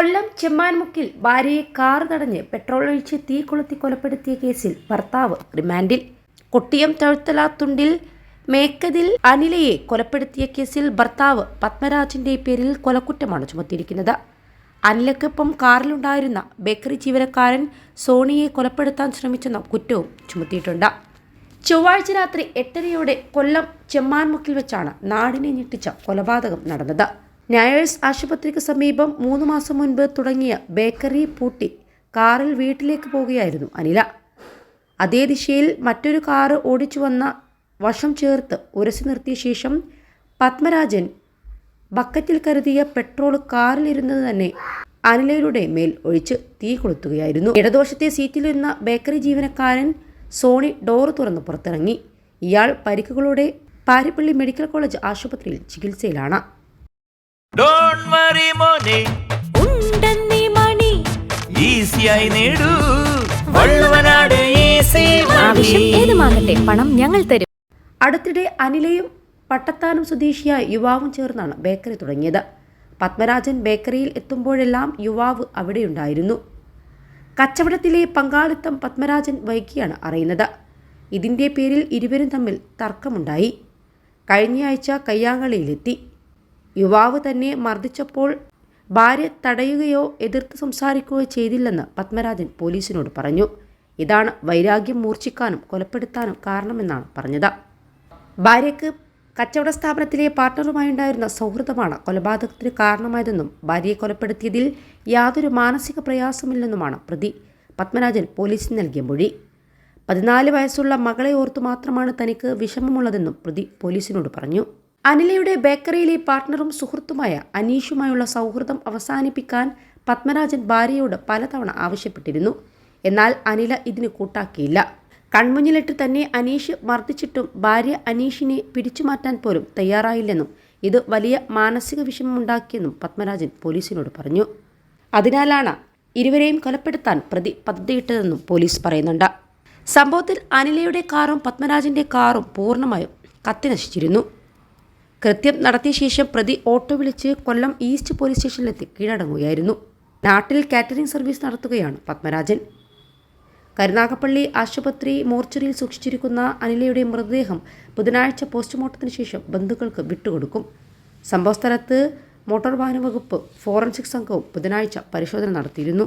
കൊല്ലം ചെമ്മാൻമുക്കിൽ ഭാര്യയെ കാർ തടഞ്ഞ് പെട്രോൾ ഒഴിച്ച് തീ കൊളുത്തി കൊലപ്പെടുത്തിയ കേസിൽ ഭർത്താവ് റിമാൻഡിൽ. കൊട്ടിയം തഴുത്തലാത്തുണ്ടിൽ മേക്കതിൽ അനിലയെ കൊലപ്പെടുത്തിയ കേസിൽ ഭർത്താവ് പത്മരാജിന്റെ പേരിൽ കൊലക്കുറ്റമാണ് ചുമത്തിയിരിക്കുന്നത്. അനിലക്കൊപ്പം കാറിലുണ്ടായിരുന്ന ബേക്കറി ജീവനക്കാരൻ സോണിയെ കൊലപ്പെടുത്താൻ ശ്രമിച്ചെന്ന കുറ്റവും ചുമത്തിയിട്ടുണ്ട്. ചൊവ്വാഴ്ച രാത്രി എട്ടരയോടെ കൊല്ലം ചെമ്മാൻമുക്കിൽ വെച്ചാണ് നാടിനെ ഞെട്ടിച്ച കൊലപാതകം നടന്നത്. ന്യായേഴ്സ് ആശുപത്രിക്ക് സമീപം മൂന്ന് മാസം മുൻപ് തുടങ്ങിയ ബേക്കറി പൂട്ടി കാറിൽ വീട്ടിലേക്ക് പോവുകയായിരുന്നു അനില. അതേ ദിശയിൽ മറ്റൊരു കാറ് ഓടിച്ചു വന്ന വശം ചേർത്ത് ഉരസി നിർത്തിയ ശേഷം പത്മരാജൻ ബക്കറ്റിൽ കരുതിയ പെട്രോൾ കാറിലിരുന്നത് തന്നെ അനിലയുടെ മേൽ ഒഴിച്ച് തീ കൊളുത്തുകയായിരുന്നു. ഇടതുവശത്തെ സീറ്റിലിരുന്ന ബേക്കറി ജീവനക്കാരൻ സോണി ഡോറ് തുറന്ന് പുറത്തിറങ്ങി. ഇയാൾ പരിക്കുകളോടെ പാരിപ്പള്ളി മെഡിക്കൽ കോളേജ് ആശുപത്രിയിൽ ചികിത്സയിലാണ്. ഡോൺ വറി മോനെ. ഉണ്ടെന്നി മണി. ഈസിയായി നേടൂ. വള്ളുവനാട് ഈസി ആവശ്യം ഏതുമാകട്ടെ പണം ഞങ്ങൾ തരും. അടുത്തിടെ അനിലയും പട്ടത്താനം സ്വദേശിയായ യുവാവും ചേർന്നാണ് ബേക്കറി തുടങ്ങിയത്. പത്മരാജൻ ബേക്കറിയിൽ എത്തുമ്പോഴെല്ലാം യുവാവ് അവിടെയുണ്ടായിരുന്നു. കച്ചവടത്തിലെ പങ്കാളിത്തം പത്മരാജൻ വൈകിയാണ് അറിയുന്നത്. ഇതിന്റെ പേരിൽ ഇരുവരും തമ്മിൽ തർക്കമുണ്ടായി. കഴിഞ്ഞയാഴ്ച കയ്യാങ്കളിയിലെത്തി. യുവാവ് തന്നെ മർദ്ദിച്ചപ്പോൾ ഭാര്യ തടയുകയോ എതിർത്ത് സംസാരിക്കുകയോ ചെയ്തില്ലെന്ന് പത്മരാജൻ പോലീസിനോട് പറഞ്ഞു. ഇതാണ് വൈരാഗ്യം മൂർച്ഛിക്കാനും കൊലപ്പെടുത്താനും കാരണമെന്നാണ് പറഞ്ഞത്. ഭാര്യയ്ക്ക് കച്ചവട സ്ഥാപനത്തിലെ പാർട്ണറുമായുണ്ടായിരുന്ന സൗഹൃദമാണ് കൊലപാതകത്തിന് കാരണമായതെന്നും ഭാര്യയെ കൊലപ്പെടുത്തിയതിൽ യാതൊരു മാനസിക പ്രയാസമില്ലെന്നുമാണ് പ്രതി. പത്മരാജൻ പോലീസിന് നൽകിയ മൊഴി. പതിനാല് വയസ്സുള്ള മകളെ ഓർത്തു മാത്രമാണ് തനിക്ക് വിഷമമുള്ളതെന്നും പ്രതി പോലീസിനോട് പറഞ്ഞു. അനിലയുടെ ബേക്കറിയിലെ പാർട്ട്ണറും സുഹൃത്തുമായ അനീഷുമായുള്ള സൗഹൃദം അവസാനിപ്പിക്കാൻ പത്മരാജൻ ഭാര്യയോട് പലതവണ ആവശ്യപ്പെട്ടിരുന്നു. എന്നാൽ അനില ഇതിന് കൂട്ടാക്കിയില്ല. കൺമുന്നിലിട്ട് തന്നെ അനീഷ് മർദ്ദിച്ചിട്ടും ഭാര്യ അനീഷിനെ പിടിച്ചുമാറ്റാൻ പോലും തയ്യാറായില്ലെന്നും ഇത് വലിയ മാനസിക വിഷമമുണ്ടാക്കിയെന്നും പത്മരാജൻ പോലീസിനോട് പറഞ്ഞു. അതിനാലാണ് ഇരുവരെയും കൊലപ്പെടുത്താൻ പ്രതി പദ്ധതിയിട്ടതെന്നും പോലീസ് പറയുന്നുണ്ട്. സംഭവത്തിൽ അനിലയുടെ കാറും പത്മരാജന്റെ കാറും പൂർണമായും കത്തിനശിച്ചിരുന്നു. കൃത്യം നടത്തിയ ശേഷം പ്രതി ഓട്ടോ വിളിച്ച് കൊല്ലം ഈസ്റ്റ് പോലീസ് സ്റ്റേഷനിലെത്തി കീഴടങ്ങുകയായിരുന്നു. നാട്ടിൽ കാറ്ററിംഗ് സർവീസ് നടത്തുകയാണ് പത്മരാജൻ. കരുനാഗപ്പള്ളി ആശുപത്രി മോർച്ചറിയിൽ സൂക്ഷിച്ചിരിക്കുന്ന അനിലയുടെ മൃതദേഹം ബുധനാഴ്ച പോസ്റ്റ്മോർട്ടത്തിന് ശേഷം ബന്ധുക്കൾക്ക് വിട്ടുകൊടുക്കും. സംഭവസ്ഥലത്ത് മോട്ടോർ വാഹന വകുപ്പ് ഫോറൻസിക് സംഘവും ബുധനാഴ്ച പരിശോധന നടത്തിയിരുന്നു.